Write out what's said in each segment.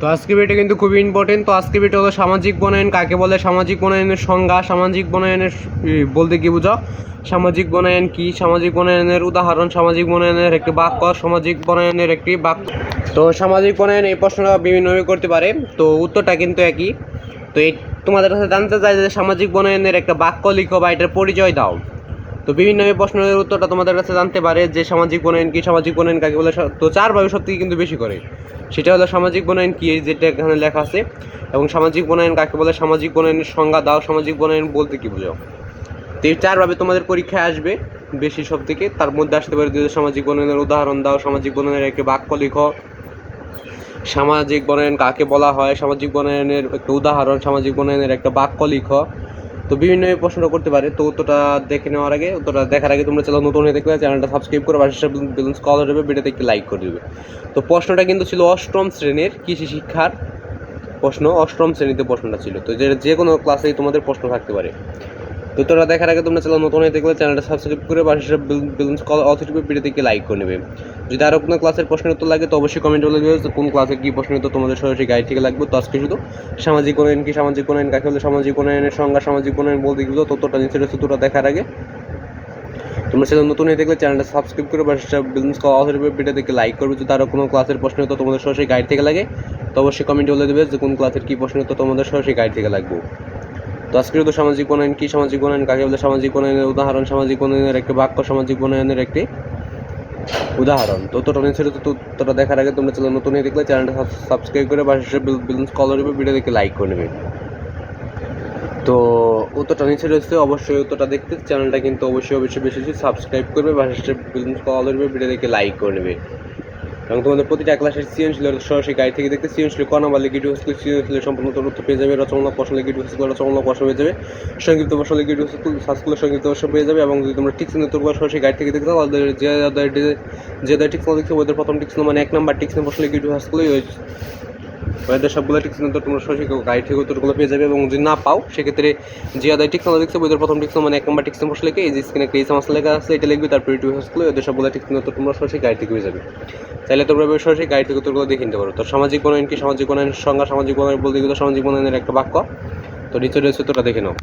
তো আজকে ভিডিও কিন্তু খুবই ইম্পর্টেন্ট তো আজকে ভিডিও হলো সামাজিক বনায়ন। কাকে বলে? সামাজিক বনায়নের সংজ্ঞা, সামাজিক বনায়নের বলতে কি বুঝো? সামাজিক বনায়ন কি? সামাজিক বনায়নের উদাহরণ, সামাজিক বনায়নের একটি বাক্য, সামাজিক বনায়নের একটি বাক্য। তো সামাজিক বনায়ন এই প্রশ্নটা বিভিন্নভাবে করতে পারে। তো উত্তরটা কিন্তু একই। তো এই, তোমাদের কাছে জানতে চাই যে সামাজিক বনায়নের একটা বাক্য লিখো বা এটার পরিচয় দাও। তো বিভিন্নভাবে প্রশ্নের উত্তরটা তোমাদের কাছে জানতে পারে যে সামাজিক বনায়ন কি, সামাজিক বনায়ন কাকে বলে? তো চারভাবে থেকে কিন্তু বেশি করে। সেটা হলো সামাজিক বনায়ন কি? এই যেটা এখানে লেখা আছে। এবং সামাজিক বনায়ন কাকে বলে? সামাজিক বনায়নের সংজ্ঞা দাও, সামাজিক বনায়ন বলতে কি বুঝো তো এই চারভাবে তোমাদের পরীক্ষায় আসবে বেশি সব থেকে। তার মধ্যে আসতে পারে যে সামাজিক বনায়নের উদাহরণ দাও, সামাজিক বনায়নের একটি বাক্য লিখো। সামাজিক বনায়ন কাকে বলা হয়? সামাজিক বনায়নের একটা উদাহরণ, সামাজিক বনায়নের একটা বাক্য লিখো। তো বিভিন্ন প্রশ্ন করতে পারে। তো উত্তরটা দেখে নেওয়ার আগে, উত্তরটা দেখার আগে তোমরা চ্যানেল নতুন হয়ে দেখলে চ্যানেলটা সাবস্ক্রাইব করে, পাশে ব্যালেন্স কল দেবে ভিডিওতে একটি লাইক করে দেবে। তো প্রশ্নটা কিন্তু ছিল অষ্টম শ্রেণির কৃষি শিক্ষার প্রশ্ন, অষ্টম শ্রেণীতে প্রশ্নটা ছিল। তো যে যে কোনো ক্লাসেই তোমাদের প্রশ্ন থাকতে পারে। তো উত্তরটা দেখার আগে তোমরা চ্যানেল নতুন হয়ে দেখলে চ্যানেলটা সাবস্ক্রাইব করে পাশে ব্যালেন্স কল অথরিটি ভিডিওতে লাইক করে নেবে। যদি আরও কোনো ক্লাসের প্রশ্নের উত্তর লাগে, তো অবশ্যই কমেন্ট বলে দেবে কোন ক্লাসে কী প্রশ্নের উত্তর তোমাদের সরাসরি গাইড থেকে লাগবে। তো আজকে শুধু সামাজিক উন্নয়ন কি সামাজিক উন্নয়ন, কাকে বলে সামাজিক উন্নয়নের সংজ্ঞা, সামাজিক উন্নয়ন বলতে গেলে তথ্যটা নিচে তথ্যটা দেখার আগে। তোমরা চ্যানেল নতুন হয়ে দেখলে চ্যানেলটা সাবস্ক্রাইব করে পাশে বিজনেস কল অথরিটি ভিডিও থেকে লাইক করবে। যদি আরও কোনো ক্লাসের প্রশ্নের উত্তর তোমাদের সরাসরি গাইড থেকে লাগে, তো অবশ্যই কমেন্ট বলে দেবে যে কোন ক্লাসের কী প্রশ্নের উত্তর তোমাদের সরাসরি গাইড থেকে লাগবে। তো সামাজিক উন্নয়ন কি সামাজিক উন্নয়ন, কাকে বলে সামাজিক উন্নয়নের উদাহরণ, সামাজিক উন্নয়নের একটি বাক্য, সামাজিক উন্নয়নের একটি উদাহরণ। তো তোটা নিচে তো তোটা দেখার আগে তোমরা চ্যানেল নতুন দেখলে চ্যানেলটা সাবস্ক্রাইব করে পাশে বিলন্স কলার উপর ভিডিও দেখে লাইক করে নেবে। তো উত্তরটা নিচে রয়েছে অবশ্যই উত্তরটা দেখতে। চ্যানেলটা কিন্তু অবশ্যই অবশ্যই বেশি বেশি সাবস্ক্রাইব করবে, পাশে বিলন্স কলার উপর ভিডিও দেখে লাইক করে নেবে। এবং তোমাদের প্রতিটা ক্লাসের সৃজনশীল সরাসরি গাইড থেকে দেখতে, সৃজনশীল ক নম্বর লিখিত স্কুল সৃজনশীল সম্পূর্ণ তথ্য পেয়ে যাবে, রচনা প্রশ্ন লিখিত স্কুল রচনা প্রশ্ন পেয়ে যাবে, সংক্ষিপ্ত প্রশ্ন লিখিত স্কুল স্কুলের সংক্ষিপ্ত প্রশ্ন পেয়ে যাবে এবং যদি তোমরা টিক্স উত্তরগুলো সরাসরি গাইড থেকে দেখতে তাহলে যে যে টিক্স দেখছে ওদের প্রথম টিক্স মানে এক নাম্বার টিক্স প্রশ্ন লিখিত স্কুলেই ওই ওদের সবগুলো টিক্স উত্তর তোমরা সরাসরি গাইড থেকে উত্তরগুলো পেয়ে যাবে এবং যদি না পাও, সেক্ষেত্রে যে আদায় টিক্স দেখছে ওদের প্রথম টিক্স মানে এক নাম্বার টিক্স প্রশ্ন লিখে, এই যে স্ক্রিনে এই সমস্যা লেখা আছে, এটা লিখবে, তারপরে টু স্কুলে ওদের সবগুলো টিক্স উত্তর তোমরা সরাসরি গাইড থেকে পেয়ে যাবে। তাহলে তোমরা সরাসরি গাইড থেকে উত্তরগুলো দেখে নিতে পারো। তো সামাজিক বনায়ন কি? সামাজিক বনায়নের সংজ্ঞা, সামাজিক বনায়ন বলতে গেলে সামাজিক বনায়নের একটা বাক্য। তো নিচে রয়েছে তোরা দেখে নাও।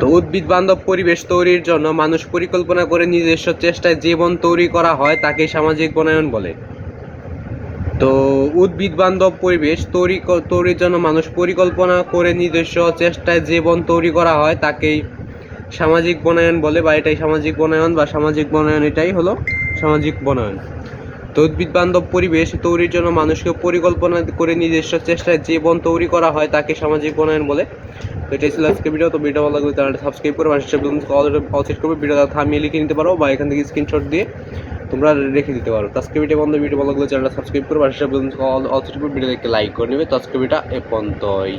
তো উদ্ভিদ বান্ধব পরিবেশ তৈরির জন্য মানুষ পরিকল্পনা করে নিজস্ব চেষ্টায় জীবন তৈরি করা হয়, তাকে সামাজিক বনায়ন বলে। তো উদ্ভিদ বান্ধব পরিবেশ তৈরি তৈরির জন্য মানুষ পরিকল্পনা করে নিজস্ব চেষ্টায় জীবন তৈরি করা হয়, তাকেই সামাজিক বনায়ন বলে বা এটাই সামাজিক বনায়ন বা সামাজিক বনায়ন এটাই হলো সামাজিক বনায়ন। তো উদ্ভিদ বান্ধব পরিবেশ তৈরির জন্য মানুষকে পরিকল্পনা করে নিজস্ব চেষ্টায় জীবন তৈরি করা হয়, তাকে সামাজিক বনায়ন বলে। তো এটাই ছিল আজকে ভিডিও, তো ভিডিও ভালো লাগলে চ্যানেলটা সাবস্ক্রাইব করে পাশে অল করবে, ভিডিওটা থামিয়ে লিখে নিতে পারো বা এখান থেকে স্ক্রিনশট দিয়ে তোমরা রেখে দিতে পারো। তো আজকে ভিডিও বন্ধ ভিডিও লাগলে চ্যানেলটা সাবস্ক্রাইব করবে আর সেটা অল ভিডিও দেখে লাইক করে নেবে। তো আজকে ভিডিওটা এ পর্যন্তই।